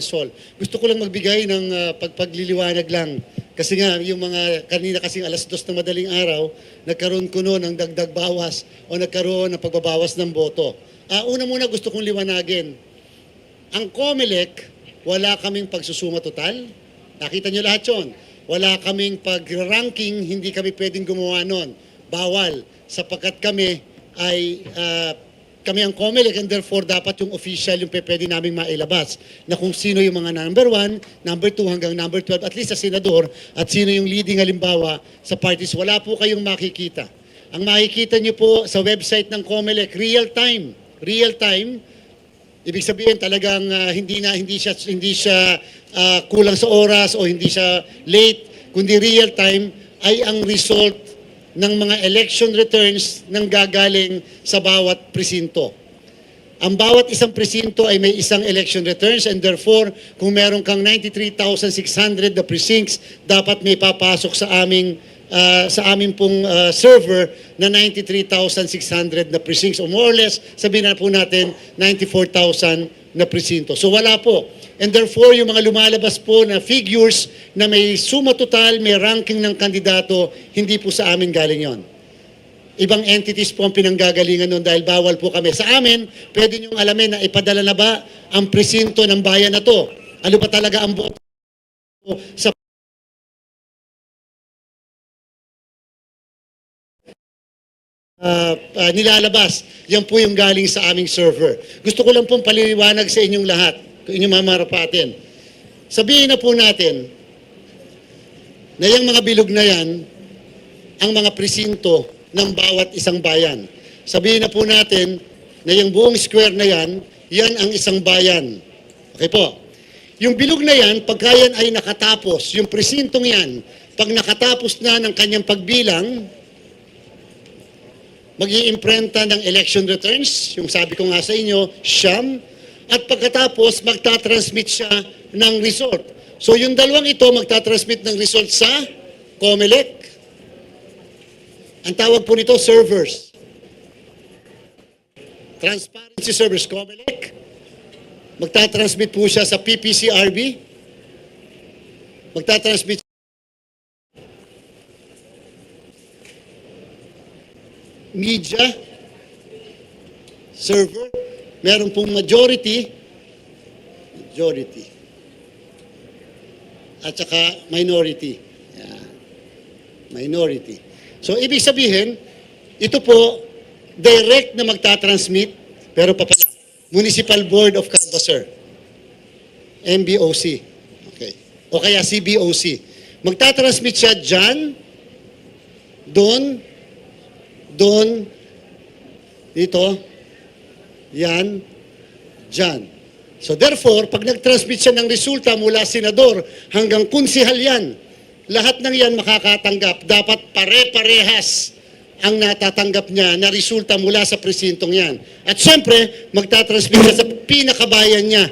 Sol. Gusto ko lang magbigay ng ah, pagpagliliwanag lang. Kasi nga, yung mga kanina kasing alas dos ng madaling araw, nagkaroon ko noon ng dagdag bawas o nagkaroon ng pagbabawas ng boto. Ah, una muna gusto kong liwanagin. Ang COMELEC, wala kaming pagsusuma total. Nakita nyo lahat yon. Wala kaming pag-ranking, hindi kami pwedeng gumawa nun. Bawal, sapagkat kami ay ah, kami ang COMELEC and therefore dapat yung official yung pwede namin mailabas na kung sino yung mga number 1, number 2 hanggang number 12 at least sa senador at sino yung leading halimbawa sa parties. Wala po kayong makikita. Ang makikita nyo po sa website ng COMELEC, real time. Real time, Ibig sabihin talagang ah, hindi na hindi siya hindi siya ah, kulang sa oras o hindi siya late kundi real time ay ang result ng mga election returns nang gagaling sa bawat presinto. Ang bawat isang presinto ay may isang election returns and therefore kung meron kang 93,600 na precincts dapat may papasok sa aming ah, sa aming pong ah, server na 93,600 na precincts o more or less sabihin na po natin 94,000 na presinto. So wala po. And therefore, yung mga lumalabas po na figures na may suma total, may ranking ng kandidato, hindi po sa amin galing yon. Ibang entities po ang pinanggagalingan nun dahil bawal po kami. Sa amin, pwede niyong alamin na ipadala na ba ang presinto ng bayan na to? Ano ba talaga ang boto sa ah, ah, nilalabas. Yan po yung galing sa aming server. Gusto ko lang pong paliliwanag sa inyong lahat, inyong mamarapatin. Sabihin na po natin na yung mga bilog na yan, ang mga presinto ng bawat isang bayan. Sabihin na po natin na yung buong square na yan, yan ang isang bayan. Okay po. Yung bilog na yan, pagka yan ay nakatapos, yung presintong yan, pag nakatapos na ng kanyang pagbilang, mag iimprenta ng election returns, yung sabi ko nga sa inyo, siyam, at pagkatapos magtatransmit siya ng result. So yung dalawang ito magtatransmit ng result sa COMELEC. Ang tawag po nito, servers. Transparency servers, COMELEC. Magtatransmit po siya sa PPCRB. Magtatransmit media server, meron pong majority, majority, at saka minority. Yan. Minority. So, ibig sabihin, ito po, direct na magtatransmit, pero papala, Municipal Board of Canvasser, MBOC. Okay. O kaya CBOC. Magtatransmit siya dyan, doon, doon, dito, yan, dyan. So therefore, pag nag-transmit siya ng resulta mula senador hanggang kunsihal yan, lahat ng yan makakatanggap. Dapat pare-parehas ang natatanggap niya na resulta mula sa presintong yan. At syempre, magtatransmit siya sa pinakabayan niya,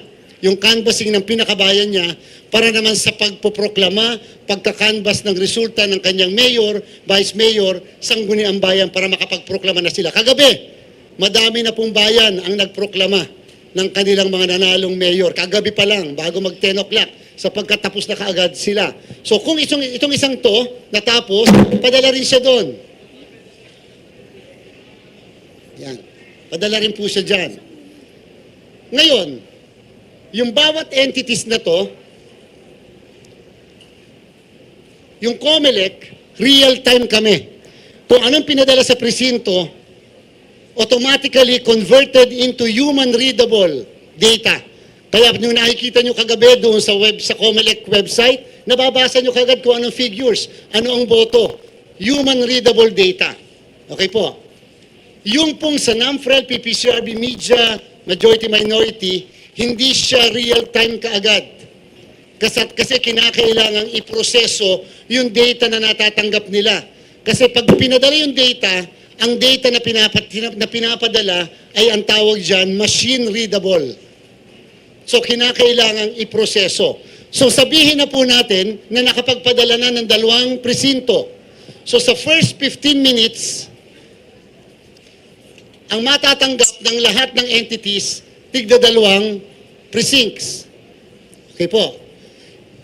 yung canvassing ng pinakabayan niya, para naman sa pagpoproklama, pagkakanvas ng resulta ng kanyang mayor, vice mayor, sangguniang bayan para makapagproklama na sila. Kagabi, madami na pong bayan ang nagproklama ng kanilang mga nanalong mayor. Kagabi pa lang, bago mag 10 o'clock, sapagkat tapos na kaagad sila. So kung itong, itong isang to, natapos, padala rin siya doon. Yan. Padala rin po siya dyan. Ngayon, yung bawat entities na to, yung COMELEC, real time kami. Kung anong pinadala sa presinto, automatically converted into human readable data. Kaya nung nakikita nyo kagabi doon sa web sa COMELEC website, nababasa nyo kagad kung anong figures, ano ang boto. Human readable data. Okay po. Yung pong sa NAMFREL, PPCRB Media, Majority Minority, hindi siya real time kaagad. Kasi, kasi kinakailangang iproseso yung data na natatanggap nila. Kasi pag pinadala yung data, ang data na, pinapat, na pinapadala ay ang tawag dyan, machine readable. So kinakailangang iproseso. So sabihin na po natin na nakapagpadala na ng dalawang presinto. So sa first 15 minutes, ang matatanggap ng lahat ng entities, tigda dalawang precincts. Okay po.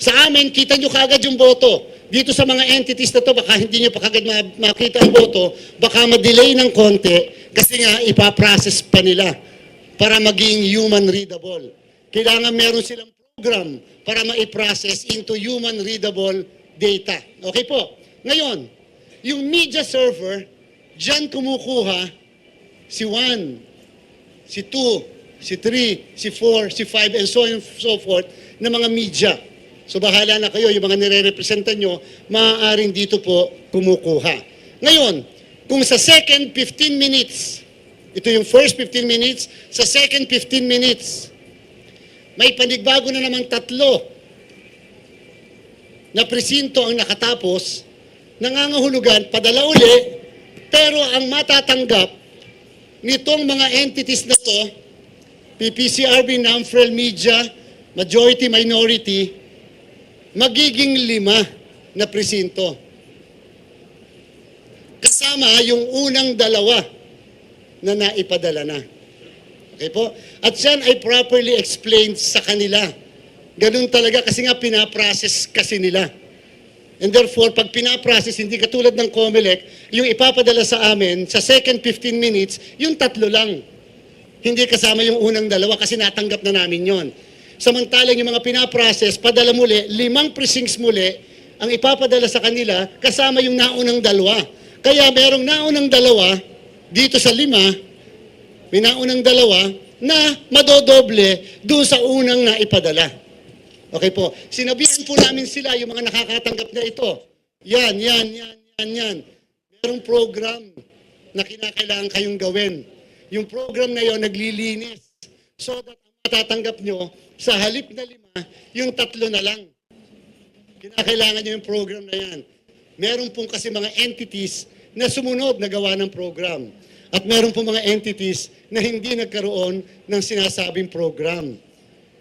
Sa amin, kita nyo kagad yung boto. Dito sa mga entities na to, baka hindi nyo pa makita ang boto, baka ma-delay ng konti kasi nga ipaprocess pa nila para maging human readable. Kailangan meron silang program para ma-process into human readable data. Okay po. Ngayon, yung media server, dyan kumukuha si 1, si 2, si 3, si 4, si 5, and so on and so forth na mga media. So bahala na kayo, yung mga nire-representa nyo, maaaring dito po kumukuha. Ngayon, kung sa second 15 minutes, ito yung first 15 minutes, sa second 15 minutes, may panigbago na namang tatlo na presinto ang nakatapos, nangangahulugan, padala uli, pero ang matatanggap nitong mga entities na to, PPCRB, NAMFREL Media, Majority, Minority, magiging lima na presinto. Kasama yung unang dalawa na naipadala na. Okay po? At yan ay properly explained sa kanila. Ganun talaga kasi nga pinaprocess kasi nila. And therefore, pag pinaprocess, hindi katulad ng COMELEC, yung ipapadala sa amin, sa second 15 minutes, yung tatlo lang. Hindi kasama yung unang dalawa kasi natanggap na namin yon. Samantalang yung mga pinaprocess, padala muli, limang precincts muli, ang ipapadala sa kanila, kasama yung naunang dalawa. Kaya merong naunang dalawa, dito sa lima, may naunang dalawa, na madodoble doon sa unang naipadala. Okay po. Sinabihan po namin sila, yung mga nakakatanggap na ito. Yan, yan, yan, yan, yan. Merong program na kinakailangan kayong gawin. Yung program na yon naglilinis. So that ang matatanggap nyo, sa halip na lima, yung tatlo na lang. Kinakailangan nyo yung program na yan. Meron pong kasi mga entities na sumunod na gawa ng program. At meron pong mga entities na hindi nagkaroon ng sinasabing program.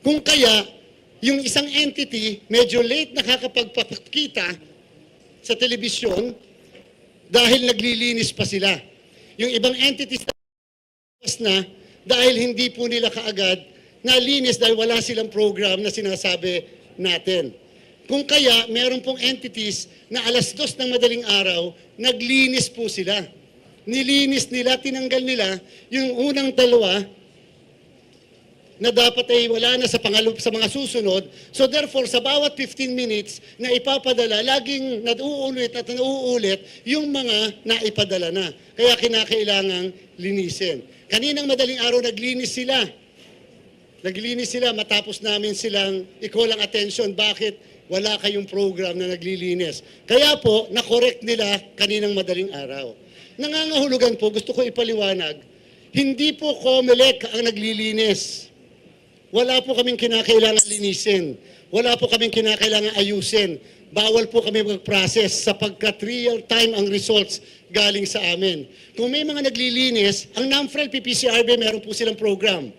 Kung kaya, yung isang entity medyo late nakakapagpakita sa telebisyon dahil naglilinis pa sila. Yung ibang entities na dahil hindi po nila kaagad nalinis dahil wala silang program na sinasabi natin. Kung kaya, meron pong entities na alas dos ng madaling araw, naglinis po sila. Nilinis nila, tinanggal nila yung unang dalawa na dapat ay wala na sa pangalo sa mga susunod. So therefore, sa bawat 15 minutes na ipapadala, laging nauulit at nauulit yung mga naipadala na. Kaya kinakailangang linisin. Kaninang madaling araw, naglinis sila. Naglinis sila matapos namin silang i-call ang attention. Bakit wala kayong program na naglilinis? Kaya po, na-correct nila kaninang madaling araw. Nangangahulugan po, gusto ko ipaliwanag, hindi po COMELEC ang naglilinis. Wala po kaming kinakailangan linisin. Wala po kaming kinakailangan ayusin. Bawal po kami mag-process sapagkat real time ang results galing sa amin. Kung may mga naglilinis, ang NAMFREL PPCRB meron po silang program.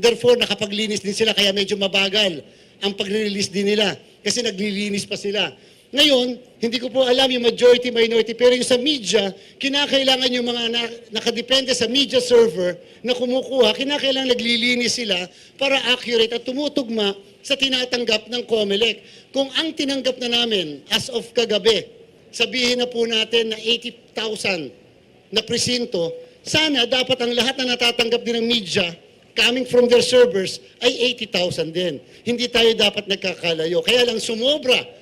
Therefore, nakapaglinis din sila kaya medyo mabagal ang pag-release din nila kasi naglilinis pa sila. Ngayon, hindi ko po alam yung majority, minority, pero yung sa media, kinakailangan yung mga na, nakadepende sa media server na kumukuha, kinakailangan naglilinis sila para accurate at tumutugma sa tinatanggap ng COMELEC. Kung ang tinanggap na namin as of kagabi, sabihin na po natin na 80,000 na presinto, sana dapat ang lahat na natatanggap din ng media coming from their servers ay 80,000 din. Hindi tayo dapat nagkakalayo. Kaya lang sumobra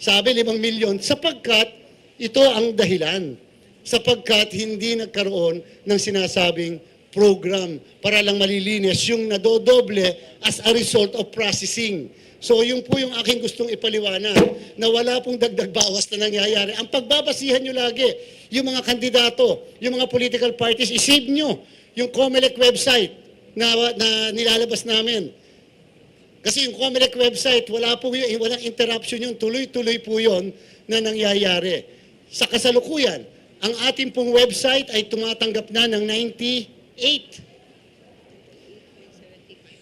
sabi 5 milyon sapagkat ito ang dahilan. Sapagkat hindi nagkaroon ng sinasabing program para lang malilinis yung nadodoble as a result of processing. So yun po yung aking gustong ipaliwanag na wala pong dagdag bawas na nangyayari. Ang pagbabasihan nyo lagi, yung mga kandidato, yung mga political parties, isave nyo yung COMELEC website na, na nilalabas namin. Kasi yung COMELEC website, wala po yun, walang interruption yun. Tuloy-tuloy po yun na nangyayari. Sa kasalukuyan, ang ating pong website ay tumatanggap na ng 98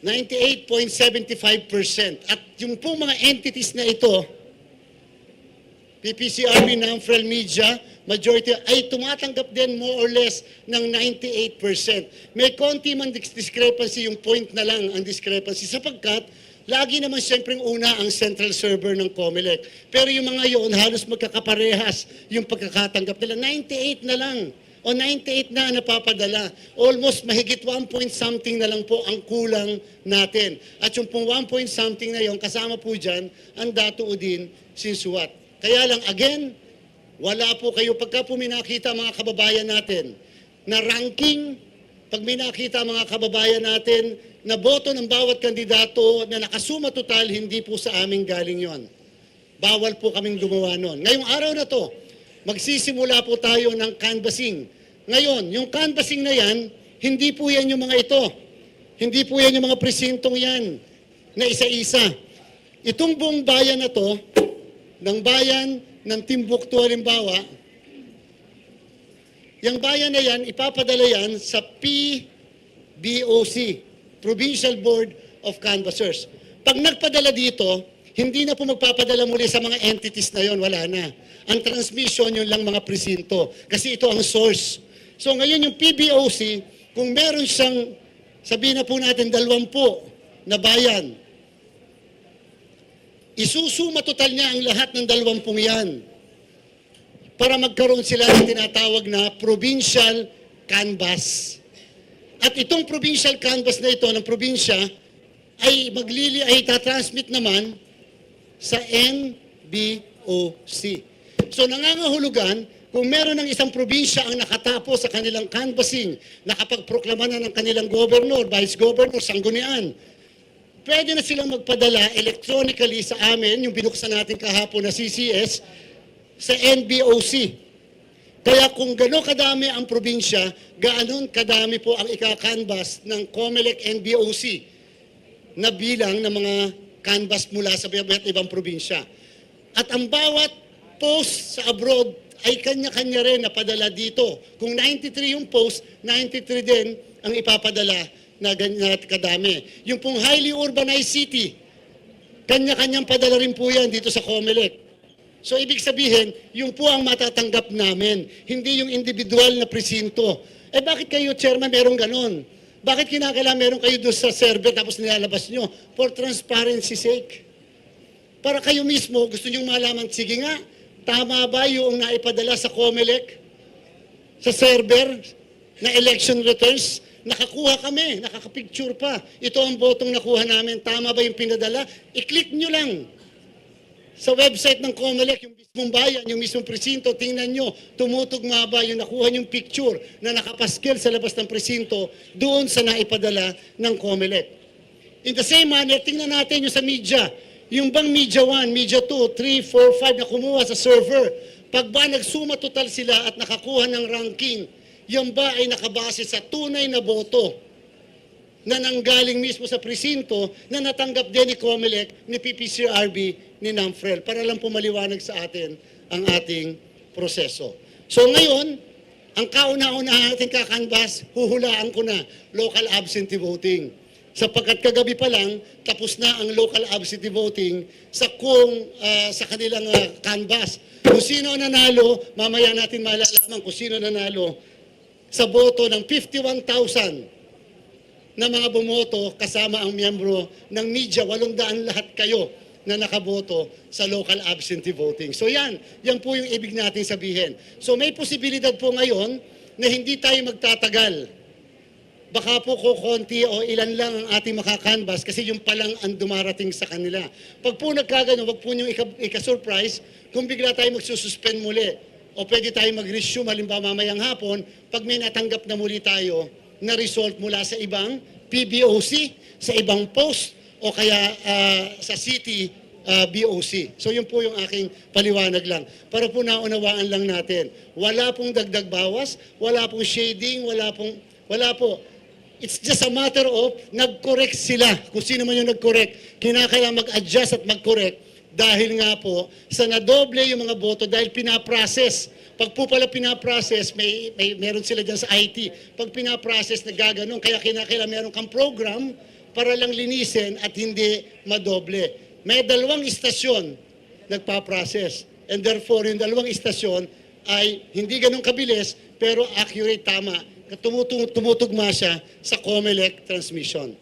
98.75%. At yung pong mga entities na ito, PPCRB, NAMFREL Media, majority, ay tumatanggap din more or less ng 98%. May konti man dis- discrepancy, yung point na lang ang discrepancy sapagkat lagi naman siyempre una ang central server ng COMELEC. Pero yung mga yon halos magkakaparehas yung pagkakatanggap nila. 98 na lang o 98 na napapadala. Almost mahigit 1 point something na lang po ang kulang natin. At yung pong 1 point something na yon kasama po dyan ang Dato Udin Sinsuat. Kaya lang again, wala po kayo pagka po may nakita mga kababayan natin na ranking, pag may nakita mga kababayan natin na boto ng bawat kandidato na nakasuma total, hindi po sa aming galing yon. Bawal po kaming gumawa nun. Ngayong araw na to, magsisimula po tayo ng canvassing. Ngayon, yung canvassing na yan, hindi po yan yung mga ito. Hindi po yan yung mga presintong yan na isa-isa. Itong buong bayan na to, ng bayan ng Timbuktu halimbawa, yung bayan na yan, ipapadala yan sa PBOC, Provincial Board of Canvassers. Pag nagpadala dito, hindi na po magpapadala muli sa mga entities na yon, wala na. Ang transmission yun lang mga presinto. Kasi ito ang source. So ngayon yung PBOC, kung meron siyang, sabihin na po natin, dalawampu na bayan, isusuma total niya ang lahat ng dalawampung yan para magkaroon sila ng tinatawag na provincial canvas. At itong provincial canvas na ito ng probinsya ay maglili ay tatransmit naman sa NBOC. So nangangahulugan kung meron ng isang probinsya ang nakatapos sa kanilang canvassing, nakapagproklama na ng kanilang governor, vice governor, sanggunian, pwede na silang magpadala electronically sa amin, yung binuksan natin kahapon na CCS, sa NBOC. Kaya kung gano'n kadami ang probinsya, gano'n kadami po ang ika-canvas ng COMELEC NBOC na bilang ng mga canvas mula sa iba't ibang probinsya. At ang bawat post sa abroad ay kanya-kanya rin na padala dito. Kung 93 yung post, 93 din ang ipapadala na ganyan kadami. Yung pong highly urbanized city, kanya-kanyang padala rin po yan dito sa COMELEC. So ibig sabihin, yung po ang matatanggap namin, hindi yung individual na presinto. Eh bakit kayo, chairman, merong ganon? Bakit kinakailangan meron kayo doon sa server tapos nilalabas nyo? For transparency sake. Para kayo mismo, gusto nyo malaman, sige nga, tama ba yung naipadala sa COMELEC, sa server, na election returns? Nakakuha kami, nakakapicture pa. Ito ang botong nakuha namin, tama ba yung pinadala? I-click nyo lang sa website ng COMELEC, yung mismong bayan, yung mismong presinto, tingnan nyo, tumutugma ba yung nakuha yung picture na nakapaskil sa labas ng presinto doon sa naipadala ng COMELEC. In the same manner, tingnan natin yung sa media. Yung bang media 1, media 2, 3, 4, 5 na kumuha sa server, pag ba nagsuma total sila at nakakuha ng ranking, yan ba ay nakabase sa tunay na boto na nanggaling mismo sa presinto na natanggap din ni COMELEC, ni PPCRB, ni NAMFREL para lang po maliwanag sa atin ang ating proseso. So ngayon, ang kauna-una ating kakanbas, huhulaan ko na, local absentee voting. Sapagkat kagabi pa lang, tapos na ang local absentee voting sa kung ah, sa kanilang ah, canvas. Kung sino nanalo, mamaya natin malalaman kung sino nanalo sa boto ng 51,000 na mga bumoto kasama ang miyembro ng media, walong daan lahat kayo na nakaboto sa local absentee voting. So yan, yan po yung ibig natin sabihin. So may posibilidad po ngayon na hindi tayo magtatagal. Baka po ko konti o ilan lang ang ating makakanvas kasi yung palang ang dumarating sa kanila. Pag po nagkagano, wag po ika- ika-surprise kung bigla tayo magsususpend muli o pwede tayo mag-resume halimbawa mamayang hapon pag may natanggap na muli tayo na result mula sa ibang PBOC, sa ibang post, o kaya ah, sa city ah, BOC. So yun po yung aking paliwanag lang. Para po naunawaan lang natin. Wala pong dagdag bawas, wala pong shading, wala pong, wala po. It's just a matter of nag-correct sila. Kung sino man yung nag-correct, kinakailangan mag-adjust at mag-correct dahil nga po sa nadoble yung mga boto dahil pinaprocess. Pag po pala pinaprocess, may, may meron sila dyan sa IT. Pag pinaprocess, nagaganon. Kaya kinakailangan meron kang program para lang linisin at hindi madoble. May dalawang istasyon nagpa-process. And therefore, yung dalawang istasyon ay hindi ganun kabilis, pero accurate, tama. Tumutug- tumutugma siya sa COMELEC transmission.